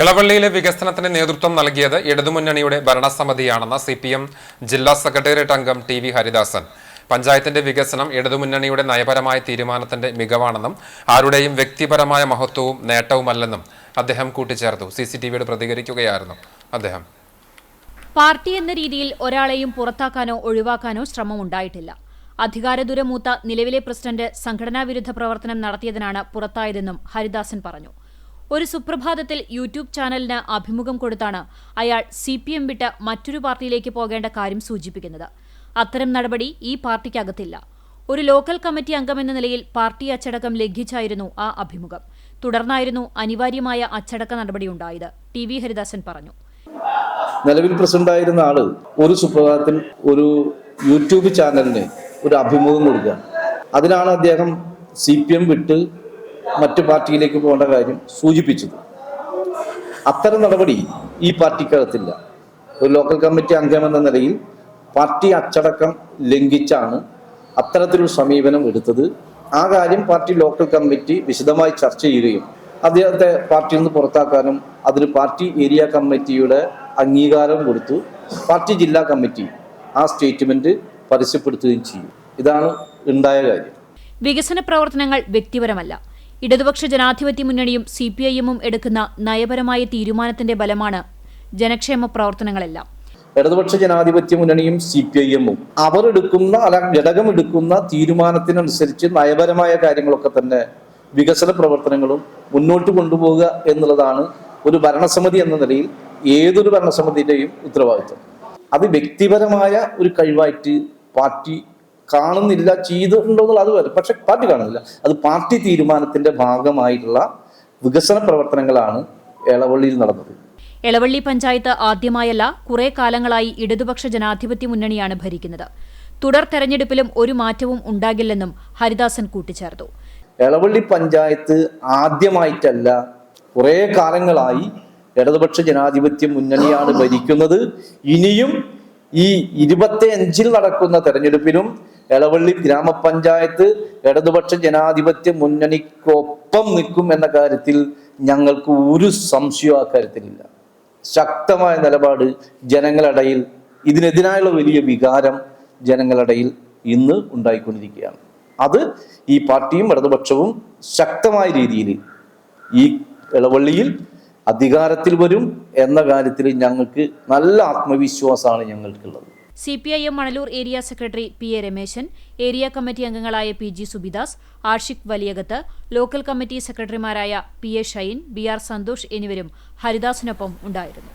ഇളവള്ളിയിലെ വികസനത്തിന് നേതൃത്വം നൽകിയത് ഇടതുമുന്നണിയുടെ ഭരണസമിതിയാണെന്ന് സി പി എം ജില്ലാ സെക്രട്ടേറിയറ്റ് അംഗം ടി വി ഹരിദാസൻ. പഞ്ചായത്തിന്റെ വികസനം ഇടതുമുന്നണിയുടെ നയപരമായ തീരുമാനത്തിന്റെ മികവാണെന്നും ആരുടെയും വ്യക്തിപരമായ മഹത്വവും നേട്ടവുമല്ലെന്നും അദ്ദേഹം കൂട്ടിച്ചേർത്തു. സി സി ടി പ്രതികരിക്കുകയായിരുന്നു അദ്ദേഹം. പാർട്ടി എന്ന രീതിയിൽ ഒരാളെയും പുറത്താക്കാനോ ഒഴിവാക്കാനോ ശ്രമം ശ്രമമുണ്ടായിട്ടില്ല. അധികാരദുരമൂത്ത നിലവിലെ പ്രസിഡന്റ് സംഘടനാ വിരുദ്ധ പ്രവർത്തനം നടത്തിയതിനാണ് പുറത്തായതെന്നും ഹരിദാസൻ പറഞ്ഞു. ഒരു സുപ്രഭാതത്തിൽ യൂട്യൂബ് ചാനലിന് അഭിമുഖം കൊടുത്താണ് അയാൾ സി പി എം വിട്ട് മറ്റൊരു പാർട്ടിയിലേക്ക് പോകേണ്ട കാര്യം സൂചിപ്പിക്കുന്നത്. അത്തരം നടപടി ഈ പാർട്ടിക്കകത്തില്ല. ഒരു ലോക്കൽ കമ്മിറ്റി അംഗമെന്ന നിലയിൽ പാർട്ടി അച്ചടക്കം ലംഘിച്ചായിരുന്നു ആ അഭിമുഖം. തുടർന്നായിരുന്നു അനിവാര്യമായ അച്ചടക്ക നടപടി ഉണ്ടായത്. ടി വി ഹരിദാസൻ പറഞ്ഞു. നിലവിൽ പ്രസിഡന്റായിരുന്ന ആൾ ഒരു സുപ്രഭാതത്തിൽ ഒരു യൂട്യൂബ് ചാനലിന് ഒരു അഭിമുഖം കൊടുക്കുക അതിനാണ് അദ്ദേഹം സി പി എം വിട്ട് മറ്റു പാർട്ടിയിലേക്ക് പോകേണ്ട കാര്യം സൂചിപ്പിച്ചത്. അത്തരം നടപടി ഈ പാർട്ടിക്കകത്തില്ല. ഒരു ലോക്കൽ കമ്മിറ്റി അംഗം എന്ന നിലയിൽ പാർട്ടി അച്ചടക്കം ലംഘിച്ചാണ് അത്തരത്തിലൊരു സമീപനം എടുത്തത്. ആ കാര്യം പാർട്ടി ലോക്കൽ കമ്മിറ്റി വിശദമായി ചർച്ച ചെയ്യുകയും അദ്ദേഹത്തെ പാർട്ടിയിൽ നിന്ന് പുറത്താക്കാനും അതിന് പാർട്ടി ഏരിയ കമ്മിറ്റിയുടെ അംഗീകാരം കൊടുത്തു. പാർട്ടി ജില്ലാ കമ്മിറ്റി ആ സ്റ്റേറ്റ്മെന്റ് പരസ്യപ്പെടുത്തുകയും ചെയ്യും. ഇതാണ് ഉണ്ടായ കാര്യം. വികസന പ്രവർത്തനങ്ങൾ വ്യക്തിപരമല്ല. ഇടതുപക്ഷ ജനാധിപത്യ മുന്നണിയും സി പി ഐ എമ്മും എടുക്കുന്ന നയപരമായ തീരുമാനത്തിന്റെ ബലമാണ് ജനക്ഷേമ പ്രവർത്തനങ്ങളെല്ലാം. ഇടതുപക്ഷ ജനാധിപത്യ മുന്നണിയും സി പി ഐ എമ്മും അവർ എടുക്കുന്ന അല്ല ഘടകം എടുക്കുന്ന തീരുമാനത്തിനനുസരിച്ച് നയപരമായ കാര്യങ്ങളൊക്കെ തന്നെ വികസന പ്രവർത്തനങ്ങളും മുന്നോട്ട് കൊണ്ടുപോകുക എന്നുള്ളതാണ് ഒരു ഭരണസമിതി എന്ന നിലയിൽ ഏതൊരു ഭരണസമിതിയുടെയും ഉത്തരവാദിത്വം. അത് വ്യക്തിപരമായ ഒരു കഴിവായിട്ട് പാർട്ടി കാണുന്നില്ല ചെയ്തിട്ടുണ്ടോ എന്നുള്ളത് അത് വരും. പക്ഷെ പാർട്ടി കാണുന്നില്ല. അത് പാർട്ടി തീരുമാനത്തിന്റെ ഭാഗമായിട്ടുള്ള വികസന പ്രവർത്തനങ്ങളാണ് എളവള്ളിയിൽ നടന്നത്. എളവള്ളി പഞ്ചായത്ത് ആദ്യമായല്ല കുറെ കാലങ്ങളായി ഇടതുപക്ഷ ജനാധിപത്യ മുന്നണിയാണ് ഭരിക്കുന്നത്. തുടർ തെരഞ്ഞെടുപ്പിലും ഒരു മാറ്റവും ഉണ്ടാകില്ലെന്നും ഹരിദാസൻ കൂട്ടിച്ചേർത്തു. എളവള്ളി പഞ്ചായത്ത് ആദ്യമായിട്ടല്ല കുറേ കാലങ്ങളായി ഇടതുപക്ഷ ജനാധിപത്യ മുന്നണിയാണ് ഭരിക്കുന്നത്. ഇനിയും ഈ ഇരുപത്തി അഞ്ചിൽ നടക്കുന്ന തെരഞ്ഞെടുപ്പിലും എളവള്ളി ഗ്രാമപഞ്ചായത്ത് ഇടതുപക്ഷ ജനാധിപത്യ മുന്നണിക്കൊപ്പം നിൽക്കും എന്ന കാര്യത്തിൽ ഞങ്ങൾക്ക് ഒരു സംശയവും ആ കാര്യത്തിലില്ല. ശക്തമായ നിലപാട് ജനങ്ങളിടയിൽ ഇതിനെതിരായുള്ള വലിയ വികാരം ജനങ്ങളിടയിൽ ഇന്ന് ഉണ്ടായിക്കൊണ്ടിരിക്കുകയാണ്. അത് ഈ പാർട്ടിയും ഇടതുപക്ഷവും ശക്തമായ രീതിയിൽ ഈ ഇളവള്ളിയിൽ അധികാരത്തിൽ വരും എന്ന കാര്യത്തിൽ ഞങ്ങൾക്ക് നല്ല ആത്മവിശ്വാസമാണ് ഞങ്ങൾക്കുള്ളത്. C P I M Manalur area secretary P A Rameshan area committee അംഗങ്ങളായ P G Subidas Ashiq Valiyakath local committee സെക്രട്ടറിമാരായ P A Shine B R Santhosh എന്നിവരും ഹരിദാസിനൊപ്പം ഉണ്ടായിരുന്നു.